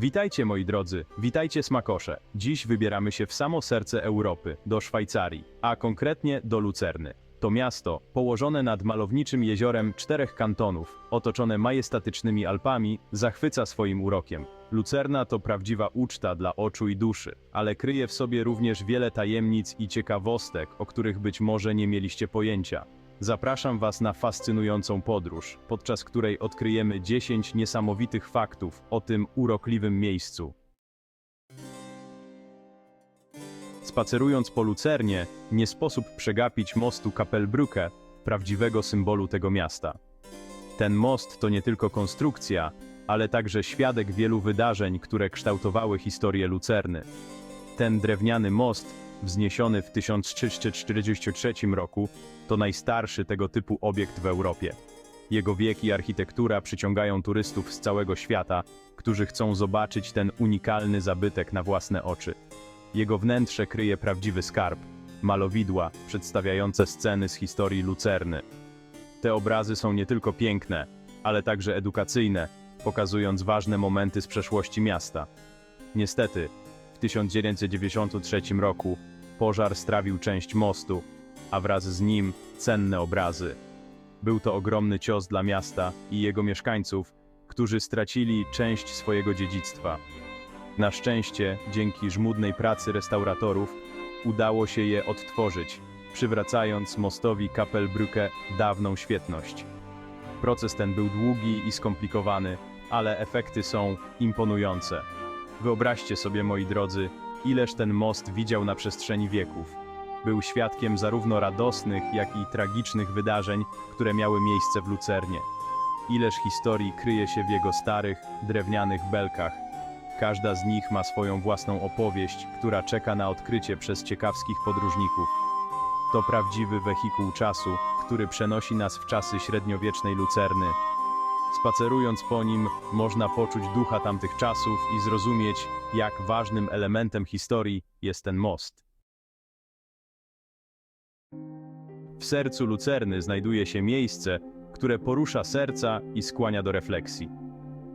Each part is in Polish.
Witajcie moi drodzy, witajcie smakosze. Dziś wybieramy się w samo serce Europy, do Szwajcarii, a konkretnie do Lucerny. To miasto, położone nad malowniczym jeziorem czterech kantonów, otoczone majestatycznymi Alpami, zachwyca swoim urokiem. Lucerna to prawdziwa uczta dla oczu i duszy, ale kryje w sobie również wiele tajemnic i ciekawostek, o których być może nie mieliście pojęcia. Zapraszam Was na fascynującą podróż, podczas której odkryjemy 10 niesamowitych faktów o tym urokliwym miejscu. Spacerując po Lucernie, nie sposób przegapić mostu Kapelbrücke, prawdziwego symbolu tego miasta. Ten most to nie tylko konstrukcja, ale także świadek wielu wydarzeń, które kształtowały historię Lucerny. Ten drewniany most, wzniesiony w 1343 roku, to najstarszy tego typu obiekt w Europie. Jego wiek i architektura przyciągają turystów z całego świata, którzy chcą zobaczyć ten unikalny zabytek na własne oczy. Jego wnętrze kryje prawdziwy skarb, malowidła przedstawiające sceny z historii Lucerny. Te obrazy są nie tylko piękne, ale także edukacyjne, pokazując ważne momenty z przeszłości miasta. Niestety, 1993 roku pożar strawił część mostu, a wraz z nim cenne obrazy. Był to ogromny cios dla miasta i jego mieszkańców, którzy stracili część swojego dziedzictwa. Na szczęście, dzięki żmudnej pracy restauratorów, udało się je odtworzyć, przywracając mostowi Kapelbrücke dawną świetność. Proces ten był długi i skomplikowany, ale efekty są imponujące. Wyobraźcie sobie, moi drodzy, ileż ten most widział na przestrzeni wieków. Był świadkiem zarówno radosnych, jak i tragicznych wydarzeń, które miały miejsce w Lucernie. Ileż historii kryje się w jego starych, drewnianych belkach. Każda z nich ma swoją własną opowieść, która czeka na odkrycie przez ciekawskich podróżników. To prawdziwy wehikuł czasu, który przenosi nas w czasy średniowiecznej Lucerny. Spacerując po nim, można poczuć ducha tamtych czasów i zrozumieć, jak ważnym elementem historii jest ten most. W sercu Lucerny znajduje się miejsce, które porusza serca i skłania do refleksji.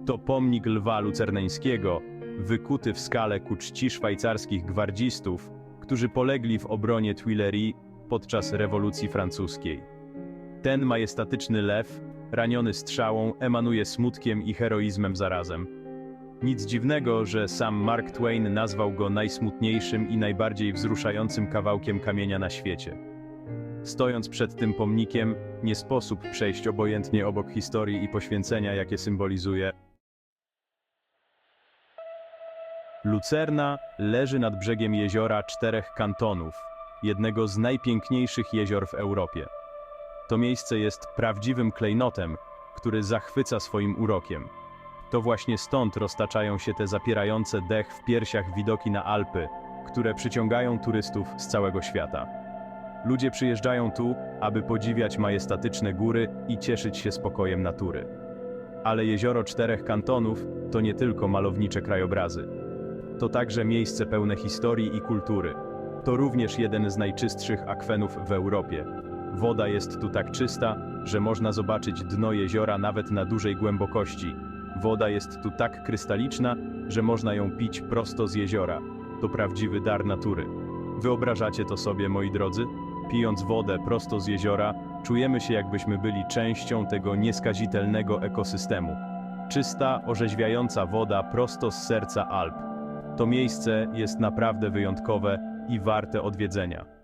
To pomnik lwa lucerneńskiego, wykuty w skale ku czci szwajcarskich gwardzistów, którzy polegli w obronie Tuileries podczas rewolucji francuskiej. Ten majestatyczny lew, raniony strzałą, emanuje smutkiem i heroizmem zarazem. Nic dziwnego, że sam Mark Twain nazwał go najsmutniejszym i najbardziej wzruszającym kawałkiem kamienia na świecie. Stojąc przed tym pomnikiem, nie sposób przejść obojętnie obok historii i poświęcenia, jakie symbolizuje. Lucerna leży nad brzegiem jeziora czterech kantonów, jednego z najpiękniejszych jezior w Europie. To miejsce jest prawdziwym klejnotem, który zachwyca swoim urokiem. To właśnie stąd roztaczają się te zapierające dech w piersiach widoki na Alpy, które przyciągają turystów z całego świata. Ludzie przyjeżdżają tu, aby podziwiać majestatyczne góry i cieszyć się spokojem natury. Ale jezioro czterech kantonów to nie tylko malownicze krajobrazy. To także miejsce pełne historii i kultury. To również jeden z najczystszych akwenów w Europie. Woda jest tu tak czysta, że można zobaczyć dno jeziora nawet na dużej głębokości. Woda jest tu tak krystaliczna, że można ją pić prosto z jeziora. To prawdziwy dar natury. Wyobrażacie to sobie, moi drodzy? Pijąc wodę prosto z jeziora, czujemy się jakbyśmy byli częścią tego nieskazitelnego ekosystemu. Czysta, orzeźwiająca woda prosto z serca Alp. To miejsce jest naprawdę wyjątkowe i warte odwiedzenia.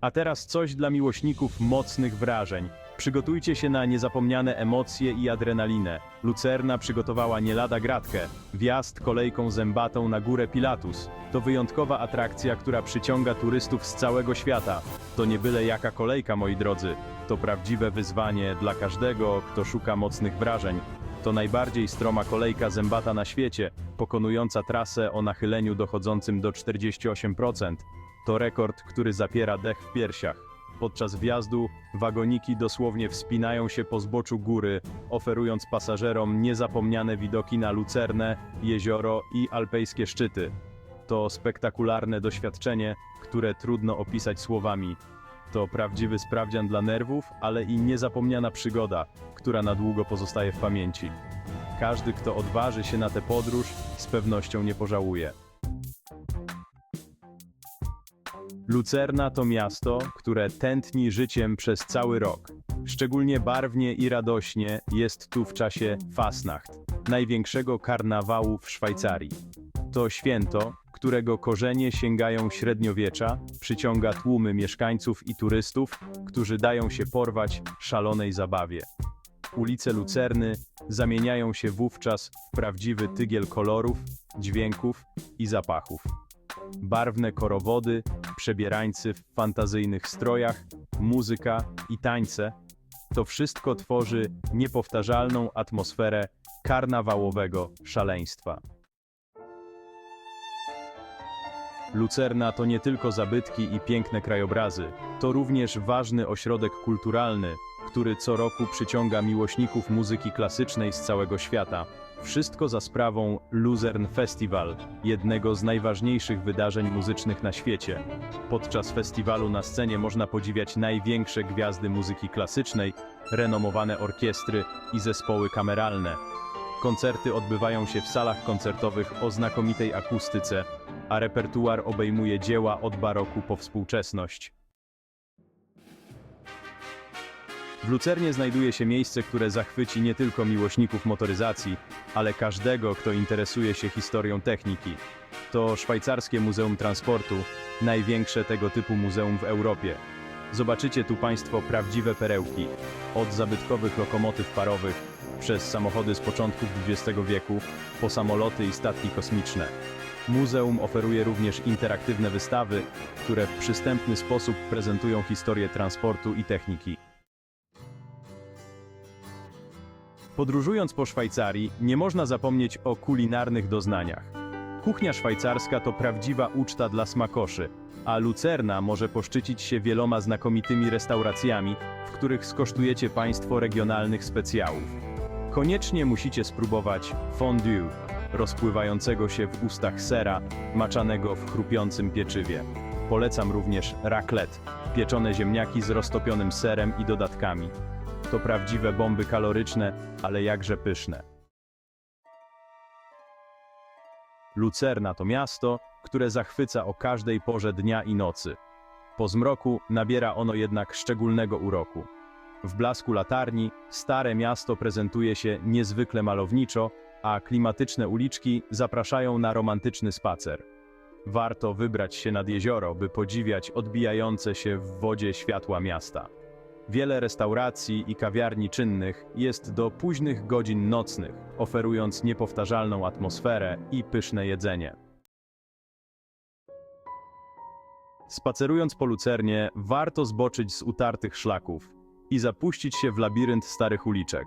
A teraz coś dla miłośników mocnych wrażeń. Przygotujcie się na niezapomniane emocje i adrenalinę. Lucerna przygotowała nie lada gratkę. Wjazd kolejką zębatą na górę Pilatus. To wyjątkowa atrakcja, która przyciąga turystów z całego świata. To nie byle jaka kolejka, moi drodzy. To prawdziwe wyzwanie dla każdego, kto szuka mocnych wrażeń. To najbardziej stroma kolejka zębata na świecie, pokonująca trasę o nachyleniu dochodzącym do 48%. To rekord, który zapiera dech w piersiach. Podczas wjazdu wagoniki dosłownie wspinają się po zboczu góry, oferując pasażerom niezapomniane widoki na Lucernę, jezioro i alpejskie szczyty. To spektakularne doświadczenie, które trudno opisać słowami. To prawdziwy sprawdzian dla nerwów, ale i niezapomniana przygoda, która na długo pozostaje w pamięci. każdy, kto odważy się na tę podróż, z pewnością nie pożałuje. Lucerna to miasto, które tętni życiem przez cały rok. Szczególnie barwnie i radośnie jest tu w czasie Fasnacht, największego karnawału w Szwajcarii. To święto, którego korzenie sięgają średniowiecza, przyciąga tłumy mieszkańców i turystów, którzy dają się porwać szalonej zabawie. Ulice Lucerny zamieniają się wówczas w prawdziwy tygiel kolorów, dźwięków i zapachów. Barwne korowody, przebierańcy w fantazyjnych strojach, muzyka i tańce to wszystko tworzy niepowtarzalną atmosferę karnawałowego szaleństwa. Lucerna to nie tylko zabytki i piękne krajobrazy, to również ważny ośrodek kulturalny, który co roku przyciąga miłośników muzyki klasycznej z całego świata. Wszystko za sprawą Luzern Festival, jednego z najważniejszych wydarzeń muzycznych na świecie. Podczas festiwalu na scenie można podziwiać największe gwiazdy muzyki klasycznej, renomowane orkiestry i zespoły kameralne. Koncerty odbywają się w salach koncertowych o znakomitej akustyce, a repertuar obejmuje dzieła od baroku po współczesność. W Lucernie znajduje się miejsce, które zachwyci nie tylko miłośników motoryzacji, ale każdego, kto interesuje się historią techniki. To szwajcarskie Muzeum Transportu, największe tego typu muzeum w Europie. Zobaczycie tu Państwo prawdziwe perełki, od zabytkowych lokomotyw parowych, przez samochody z początków XX wieku, po samoloty i statki kosmiczne. Muzeum oferuje również interaktywne wystawy, które w przystępny sposób prezentują historię transportu i techniki. Podróżując po Szwajcarii, nie można zapomnieć o kulinarnych doznaniach. Kuchnia szwajcarska to prawdziwa uczta dla smakoszy, a Lucerna może poszczycić się wieloma znakomitymi restauracjami, w których skosztujecie Państwo regionalnych specjałów. Koniecznie musicie spróbować fondue, rozpływającego się w ustach sera, maczanego w chrupiącym pieczywie. Polecam również raclette, pieczone ziemniaki z roztopionym serem i dodatkami. To prawdziwe bomby kaloryczne, ale jakże pyszne. Lucerna to miasto, które zachwyca o każdej porze dnia i nocy. Po zmroku nabiera ono jednak szczególnego uroku. W blasku latarni stare miasto prezentuje się niezwykle malowniczo, a klimatyczne uliczki zapraszają na romantyczny spacer. Warto wybrać się nad jezioro, by podziwiać odbijające się w wodzie światła miasta. Wiele restauracji i kawiarni czynnych jest do późnych godzin nocnych, oferując niepowtarzalną atmosferę i pyszne jedzenie. Spacerując po Lucernie, warto zboczyć z utartych szlaków i zapuścić się w labirynt starych uliczek.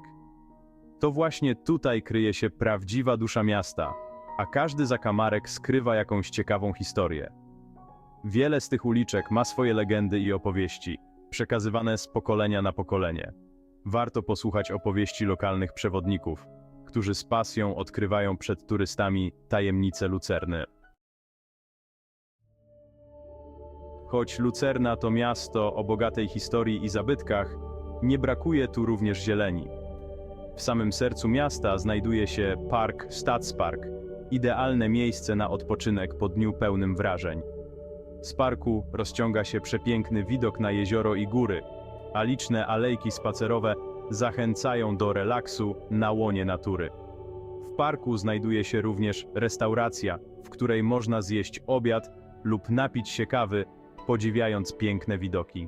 To właśnie tutaj kryje się prawdziwa dusza miasta, a każdy zakamarek skrywa jakąś ciekawą historię. Wiele z tych uliczek ma swoje legendy i opowieści, przekazywane z pokolenia na pokolenie. Warto posłuchać opowieści lokalnych przewodników, którzy z pasją odkrywają przed turystami tajemnice Lucerny. Choć Lucerna to miasto o bogatej historii i zabytkach, nie brakuje tu również zieleni. W samym sercu miasta znajduje się park Stadspark, idealne miejsce na odpoczynek po dniu pełnym wrażeń. Z parku rozciąga się przepiękny widok na jezioro i góry, a liczne alejki spacerowe zachęcają do relaksu na łonie natury. W parku znajduje się również restauracja, w której można zjeść obiad lub napić się kawy, podziwiając piękne widoki.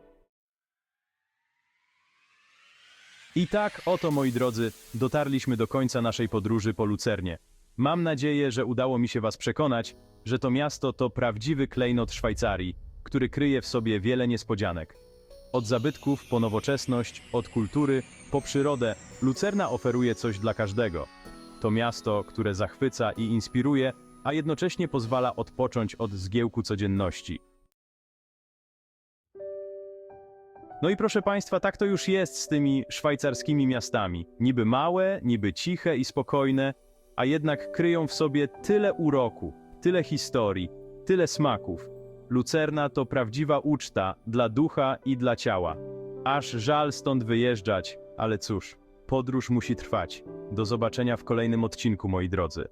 I tak, oto moi drodzy, dotarliśmy do końca naszej podróży po Lucernie. Mam nadzieję, że udało mi się Was przekonać, że to miasto to prawdziwy klejnot Szwajcarii, który kryje w sobie wiele niespodzianek. Od zabytków po nowoczesność, od kultury po przyrodę, Lucerna oferuje coś dla każdego. To miasto, które zachwyca i inspiruje, a jednocześnie pozwala odpocząć od zgiełku codzienności. No i proszę Państwa, tak to już jest z tymi szwajcarskimi miastami. Niby małe, niby ciche i spokojne, a jednak kryją w sobie tyle uroku, tyle historii, tyle smaków. Lucerna to prawdziwa uczta dla ducha i dla ciała. Aż żal stąd wyjeżdżać, ale cóż, podróż musi trwać. Do zobaczenia w kolejnym odcinku, moi drodzy.